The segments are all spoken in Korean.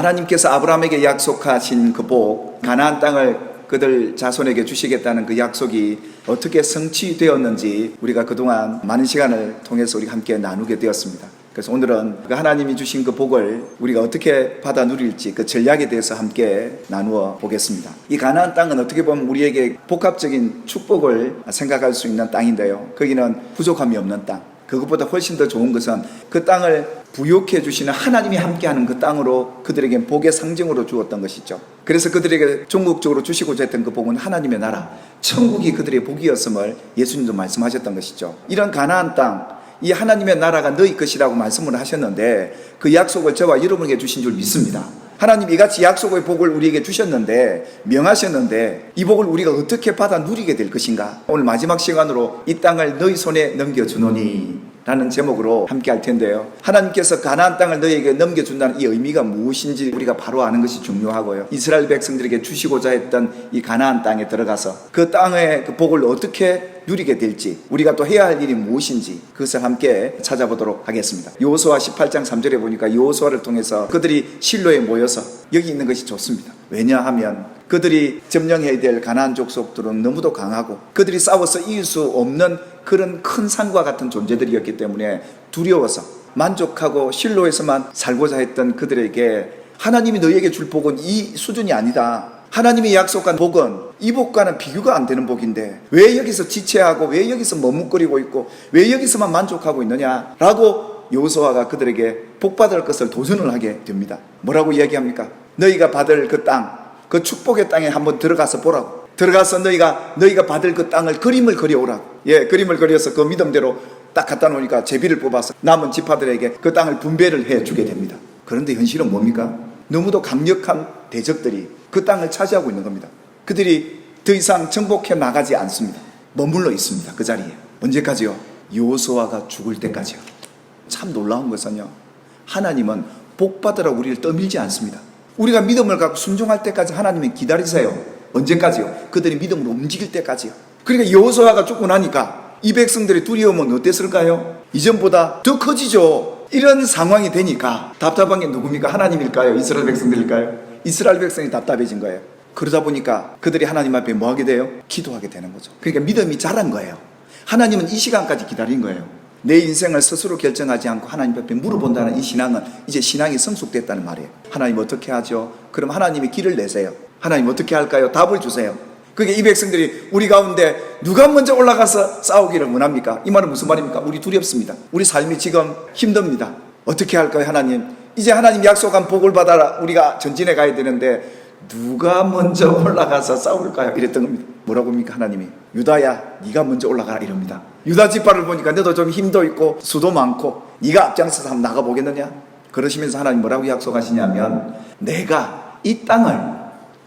하나님께서 아브라함에게 약속하신 그 복, 가나안 땅을 그들 자손에게 주시겠다는 그 약속이 어떻게 성취되었는지 우리가 그동안 많은 시간을 통해서 우리 함께 나누게 되었습니다. 그래서 오늘은 그 하나님이 주신 그 복을 우리가 어떻게 받아 누릴지 그 전략에 대해서 함께 나누어 보겠습니다. 이 가나안 땅은 어떻게 보면 우리에게 복합적인 축복을 생각할 수 있는 땅인데요. 거기는 부족함이 없는 땅. 그것보다 훨씬 더 좋은 것은 그 땅을 부욕해 주시는 하나님이 함께하는 그 땅으로 그들에게 복의 상징으로 주었던 것이죠. 그래서 그들에게 종국적으로 주시고자 했던 그 복은 하나님의 나라, 천국이 그들의 복이었음을 예수님도 말씀하셨던 것이죠. 이런 가나안 땅, 이 하나님의 나라가 너희 것이라고 말씀을 하셨는데 그 약속을 저와 여러분에게 주신 줄 믿습니다. 하나님 이같이 약속의 복을 우리에게 주셨는데 명하셨는데 이 복을 우리가 어떻게 받아 누리게 될 것인가? 오늘 마지막 시간으로 이 땅을 너희 손에 넘겨 주노니 라는 제목으로 함께 할 텐데요. 하나님께서 가나안 땅을 너희에게 넘겨준다는 이 의미가 무엇인지 우리가 바로 아는 것이 중요하고요. 이스라엘 백성들에게 주시고자 했던 이 가나안 땅에 들어가서 그 땅의 그 복을 어떻게 누리게 될지 우리가 또 해야 할 일이 무엇인지 그것을 함께 찾아보도록 하겠습니다. 요호수아 18장 3절에 보니까 요호수아를 통해서 그들이 실로에 모여서 여기 있는 것이 좋습니다. 왜냐하면 그들이 점령해야 될 가나안 족속들은 너무도 강하고 그들이 싸워서 이길 수 없는 그런 큰 산과 같은 존재들이었기 때문에 두려워서 만족하고 실로에서만 살고자 했던 그들에게 하나님이 너희에게 줄 복은 이 수준이 아니다. 하나님이 약속한 복은 이 복과는 비교가 안 되는 복인데 왜 여기서 지체하고 왜 여기서 머뭇거리고 있고 왜 여기서만 만족하고 있느냐라고 요소아가 그들에게 복받을 것을 도전을 하게 됩니다. 뭐라고 이야기합니까? 너희가 받을 그 땅, 그 축복의 땅에 한번 들어가서 보라고. 들어가서 너희가 너희가 받을 그 땅을 그림을 그려오라고. 예, 그림을 그려서 그 믿음대로 딱 갖다 놓으니까 제비를 뽑아서 남은 지파들에게 그 땅을 분배를 해 주게 됩니다. 그런데 현실은 뭡니까? 너무도 강력한 대적들이 그 땅을 차지하고 있는 겁니다. 그들이 더 이상 정복해 나가지 않습니다. 머물러 있습니다. 그 자리에. 언제까지요? 요소아가 죽을 때까지요. 참 놀라운 것은요. 하나님은 복 받으라 우리를 떠밀지 않습니다. 우리가 믿음을 갖고 순종할 때까지 하나님은 기다리세요. 언제까지요? 그들이 믿음으로 움직일 때까지요. 그러니까 여호수아가 죽고 나니까 이 백성들의 두려움은 어땠을까요? 이전보다 더 커지죠. 이런 상황이 되니까 답답한 게 누굽니까? 하나님일까요? 이스라엘 백성들일까요? 이스라엘 백성이 답답해진 거예요. 그러다 보니까 그들이 하나님 앞에 뭐 하게 돼요? 기도하게 되는 거죠. 그러니까 믿음이 자란 거예요. 하나님은 이 시간까지 기다린 거예요. 내 인생을 스스로 결정하지 않고 하나님 앞에 물어본다는 이 신앙은 이제 신앙이 성숙됐다는 말이에요. 하나님 어떻게 하죠? 그럼 하나님이 길을 내세요. 하나님 어떻게 할까요? 답을 주세요. 그게 이 백성들이 우리 가운데 누가 먼저 올라가서 싸우기를 원합니까? 이 말은 무슨 말입니까? 우리 두렵습니다. 우리 삶이 지금 힘듭니다. 어떻게 할까요, 하나님? 이제 하나님 약속한 복을 받아라. 우리가 전진해 가야 되는데 누가 먼저 올라가서 싸울까요? 이랬던 겁니다. 뭐라고 합니까, 하나님이? 유다야, 네가 먼저 올라가라 이럽니다. 유다 지파를 보니까 너도 좀 힘도 있고 수도 많고 네가 앞장서서 한번 나가 보겠느냐? 그러시면서 하나님 뭐라고 약속하시냐면 내가 이 땅을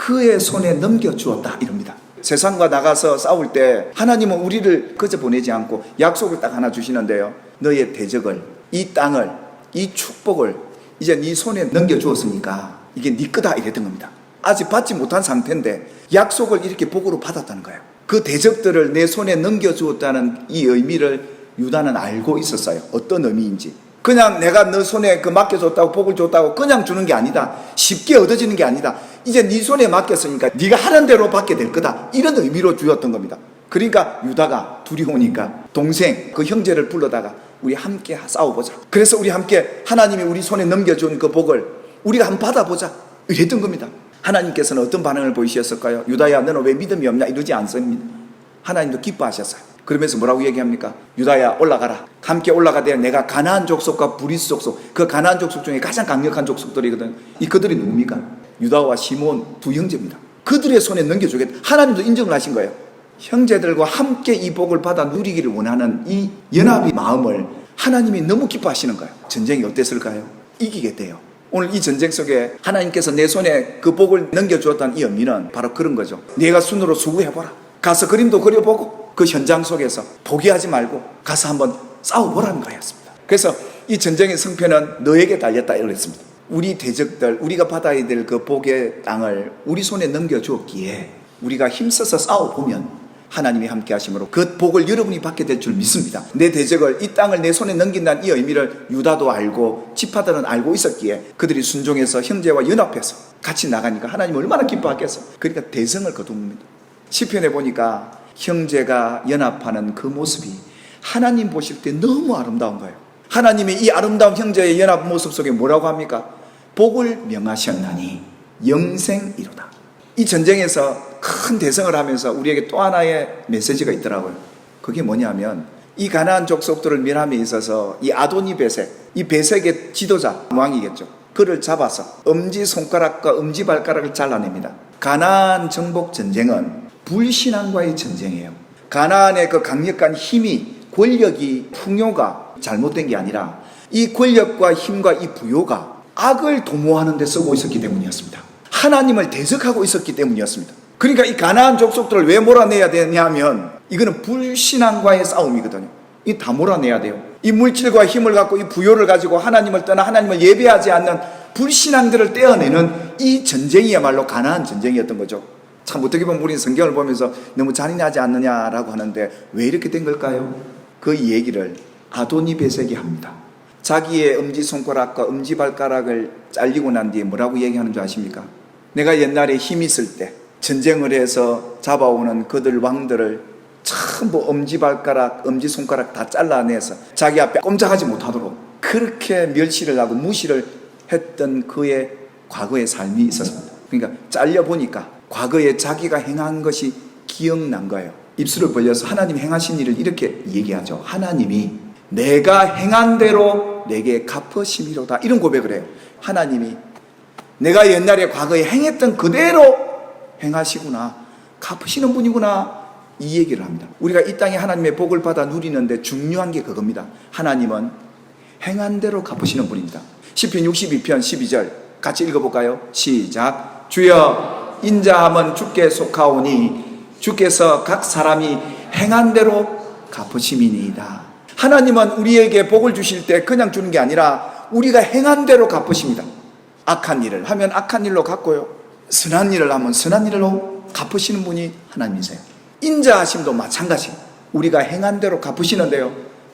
그의 손에 넘겨 주었다 이럽니다. 세상과 나가서 싸울 때 하나님은 우리를 그저 보내지 않고 약속을 딱 하나 주시는데요. 너의 대적을 이 땅을 이 축복을 이제 네 손에 넘겨 주었으니까 이게 네 거다 이랬던 겁니다. 아직 받지 못한 상태인데 약속을 이렇게 복으로 받았다는 거예요. 그 대적들을 내 손에 넘겨 주었다는 이 의미를 유다는 알고 있었어요. 어떤 의미인지. 그냥 내가 너 손에 그 맡겨줬다고 복을 줬다고 그냥 주는 게 아니다. 쉽게 얻어지는 게 아니다. 이제 네 손에 맡겼으니까 네가 하는 대로 받게 될 거다. 이런 의미로 주었던 겁니다. 그러니까 유다가 두려우니까 동생 그 형제를 불러다가 우리 함께 싸워보자. 그래서 우리 함께 하나님이 우리 손에 넘겨준 그 복을 우리가 한번 받아보자. 이랬던 겁니다. 하나님께서는 어떤 반응을 보이셨을까요? 유다야 너는 왜 믿음이 없냐 이러지 않습니다. 하나님도 기뻐하셨어요. 그러면서 뭐라고 얘기합니까? 유다야 올라가라. 함께 올라가되 내가 가나안 족속과 브리스 족속 그 가나안 족속 중에 가장 강력한 족속들이거든. 이 그들이 누굽니까? 유다와 시몬 두 형제입니다. 그들의 손에 넘겨주겠다. 하나님도 인정을 하신 거예요. 형제들과 함께 이 복을 받아 누리기를 원하는 이 연합의 마음을 하나님이 너무 기뻐하시는 거예요. 전쟁이 어땠을까요? 이기게 돼요. 오늘 이 전쟁 속에 하나님께서 내 손에 그 복을 넘겨주었다는 이 의미는 바로 그런 거죠. 내가 순으로 수고해보라. 가서 그림도 그려보고 그 현장 속에서 포기하지 말고 가서 한번 싸워보라는 거였습니다. 그래서 이 전쟁의 승패는 너에게 달렸다 이랬습니다. 우리 대적들, 우리가 받아야 될 그 복의 땅을 우리 손에 넘겨주었기에 우리가 힘써서 싸워보면 하나님이 함께 하심으로 그 복을 여러분이 받게 될 줄 믿습니다. 내 대적을 이 땅을 내 손에 넘긴다는 이 의미를 유다도 알고 지파들은 알고 있었기에 그들이 순종해서 형제와 연합해서 같이 나가니까 하나님 얼마나 기뻐하겠어. 그러니까 대성을 거둡니다. 시편에 보니까 형제가 연합하는 그 모습이 하나님 보실 때 너무 아름다운 거예요. 하나님이 이 아름다운 형제의 연합 모습 속에 뭐라고 합니까? 복을 명하셨나니 영생이로다. 이 전쟁에서 큰 대성을 하면서 우리에게 또 하나의 메시지가 있더라고요. 그게 뭐냐면 이 가나안 족속들을 멸함에 있어서 이 아도니 베색, 이 베색의 지도자 왕이겠죠. 그를 잡아서 엄지 손가락과 엄지 발가락을 잘라냅니다. 가나안 정복 전쟁은 불신앙과의 전쟁이에요. 가나안의 그 강력한 힘이 권력이 풍요가 잘못된 게 아니라 이 권력과 힘과 이 부요가 악을 도모하는 데 쓰고 있었기 때문이었습니다. 하나님을 대적하고 있었기 때문이었습니다. 그러니까 이 가나안 족속들을 왜 몰아내야 되냐면 이거는 불신앙과의 싸움이거든요. 이 다 몰아내야 돼요. 이 물질과 힘을 갖고 이 부요를 가지고 하나님을 떠나 하나님을 예배하지 않는 불신앙들을 떼어내는 이 전쟁이야말로 가나안 전쟁이었던 거죠. 참 어떻게 보면 우리는 성경을 보면서 너무 잔인하지 않느냐라고 하는데 왜 이렇게 된 걸까요? 그 얘기를 아도니 베색이 합니다. 자기의 엄지 손가락과 엄지 발가락을 잘리고 난 뒤에 뭐라고 얘기하는 줄 아십니까? 내가 옛날에 힘 있을 때 전쟁을 해서 잡아오는 그들 왕들을 전부 엄지 발가락, 엄지 손가락 다 잘라내서 자기 앞에 꼼짝하지 못하도록 그렇게 멸시를 하고 무시를 했던 그의 과거의 삶이 있었습니다. 그러니까 잘려 보니까 과거에 자기가 행한 것이 기억난 거예요. 입술을 벌려서 하나님 행하신 일을 이렇게 얘기하죠. 하나님이 내가 행한 대로 내게 갚으심이로다. 이런 고백을 해요. 하나님이 내가 옛날에 과거에 행했던 그대로 행하시구나. 갚으시는 분이구나. 이 얘기를 합니다. 우리가 이 땅에 하나님의 복을 받아 누리는데 중요한 게 그겁니다. 하나님은 행한 대로 갚으시는 분입니다. 시편 62편 12절 같이 읽어볼까요? 시작. 주여 인자함은 주께 속하오니 주께서 각 사람이 행한 대로 갚으심이니이다. 하나님은 우리에게 복을 주실 때 그냥 주는 게 아니라 우리가 행한 대로 갚으십니다. 악한 일을 하면 악한 일로 갚고요. 선한 일을 하면 선한 일로 갚으시는 분이 하나님이세요. 인자하심도 마찬가지. 우리가 행한 대로 갚으시는데요.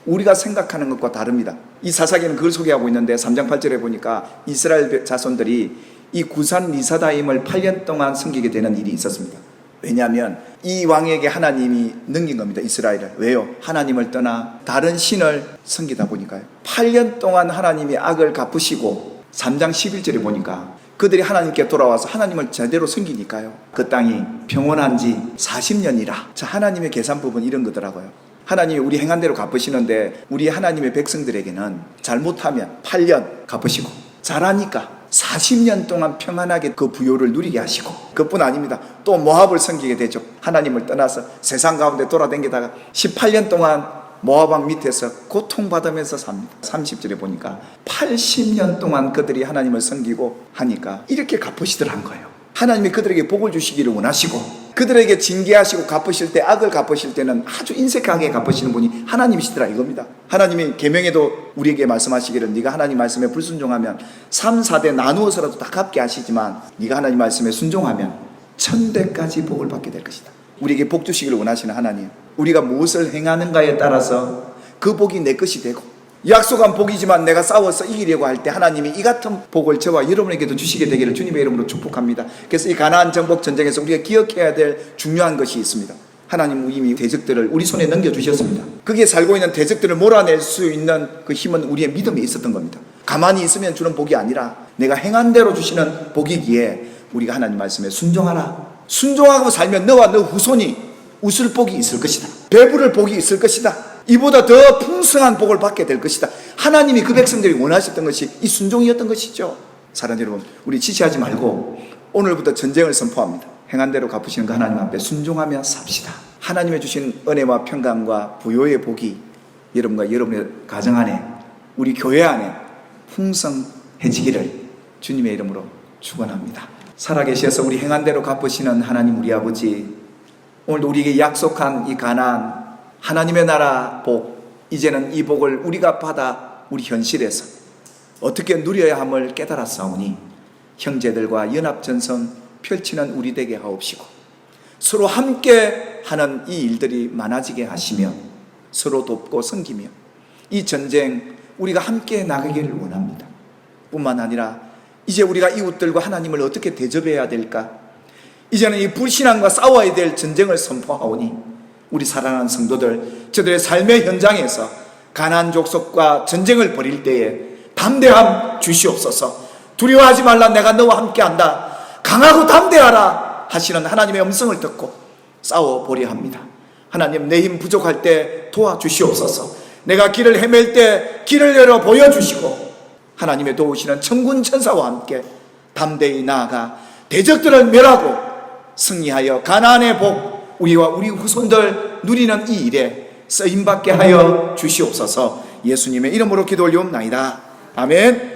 우리가 생각하는 것과 다릅니다. 이 사사기는 그걸 소개하고 있는데 3장 8절에 보니까 이스라엘 자손들이 이 구산 리사다임을 8년 동안 섬기게 되는 일이 있었습니다. 왜냐하면 이 왕에게 하나님이 넘긴 겁니다. 이스라엘을. 왜요? 하나님을 떠나 다른 신을 섬기다 보니까요. 8년 동안 하나님이 악을 갚으시고 3장 11절에 보니까 그들이 하나님께 돌아와서 하나님을 제대로 섬기니까요. 그 땅이 평온한 지 40년이라. 자, 하나님의 계산법은 이런 거더라고요. 하나님이 우리 행한 대로 갚으시는데 우리 하나님의 백성들에게는 잘못하면 8년 갚으시고 잘하니까 40년 동안 평안하게 그 부요를 누리게 하시고 그뿐 아닙니다. 또 모압을 섬기게 되죠. 하나님을 떠나서 세상 가운데 돌아다니다가 18년 동안 모압왕 밑에서 고통받으면서 삽니다. 30절에 보니까 80년 동안 그들이 하나님을 섬기고 하니까 이렇게 갚으시더란 거예요. 하나님이 그들에게 복을 주시기를 원하시고 그들에게 징계하시고 갚으실 때 악을 갚으실 때는 아주 인색하게 갚으시는 분이 하나님이시더라 이겁니다. 하나님이 계명에도 우리에게 말씀하시기를 네가 하나님 말씀에 불순종하면 3, 4대 나누어서라도 다 갚게 하시지만 네가 하나님 말씀에 순종하면 천대까지 복을 받게 될 것이다. 우리에게 복 주시기를 원하시는 하나님. 우리가 무엇을 행하는가에 따라서 그 복이 내 것이 되고 약속한 복이지만 내가 싸워서 이기려고 할 때 하나님이 이 같은 복을 저와 여러분에게도 주시게 되기를 주님의 이름으로 축복합니다. 그래서 이 가나안 정복 전쟁에서 우리가 기억해야 될 중요한 것이 있습니다. 하나님 이미 대적들을 우리 손에 넘겨 주셨습니다. 거기에 살고 있는 대적들을 몰아낼 수 있는 그 힘은 우리의 믿음에 있었던 겁니다. 가만히 있으면 주는 복이 아니라 내가 행한 대로 주시는 복이기에 우리가 하나님 말씀에 순종하라. 순종하고 살면 너와 너 후손이 웃을 복이 있을 것이다. 배부를 복이 있을 것이다. 이보다 더 풍성한 복을 받게 될 것이다. 하나님이 그 백성들이 원하셨던 것이 이 순종이었던 것이죠. 사랑 여러분, 우리 지체하지 말고 오늘부터 전쟁을 선포합니다. 행한 대로 갚으시는 그 하나님 앞에 순종하며 삽시다. 하나님의 주신 은혜와 평강과 부요의 복이 여러분과 여러분의 가정 안에 우리 교회 안에 풍성해지기를 주님의 이름으로 축원합니다. 살아계셔서 우리 행한 대로 갚으시는 하나님 우리 아버지 오늘도 우리에게 약속한 이 가난 하나님의 나라 복 이제는 이 복을 우리가 받아 우리 현실에서 어떻게 누려야 함을 깨달았사오니 형제들과 연합전선 펼치는 우리 되게 하옵시고 서로 함께 하는 이 일들이 많아지게 하시며 서로 돕고 섬기며 이 전쟁 우리가 함께 나가기를 원합니다. 뿐만 아니라 이제 우리가 이웃들과 하나님을 어떻게 대접해야 될까? 이제는 이 불신앙과 싸워야 될 전쟁을 선포하오니 우리 사랑하는 성도들 저들의 삶의 현장에서 가난 족속과 전쟁을 벌일 때에 담대함 주시옵소서. 두려워하지 말라 내가 너와 함께한다. 강하고 담대하라 하시는 하나님의 음성을 듣고 싸워보려 합니다. 하나님 내 힘 부족할 때 도와주시옵소서. 내가 길을 헤맬 때 길을 열어 보여주시고 하나님의 도우시는 천군 천사와 함께 담대히 나아가 대적들을 멸하고 승리하여 가나안의 복 우리와 우리 후손들 누리는 이 일에 쓰임받게 하여 주시옵소서. 예수님의 이름으로 기도 올리옵나이다. 아멘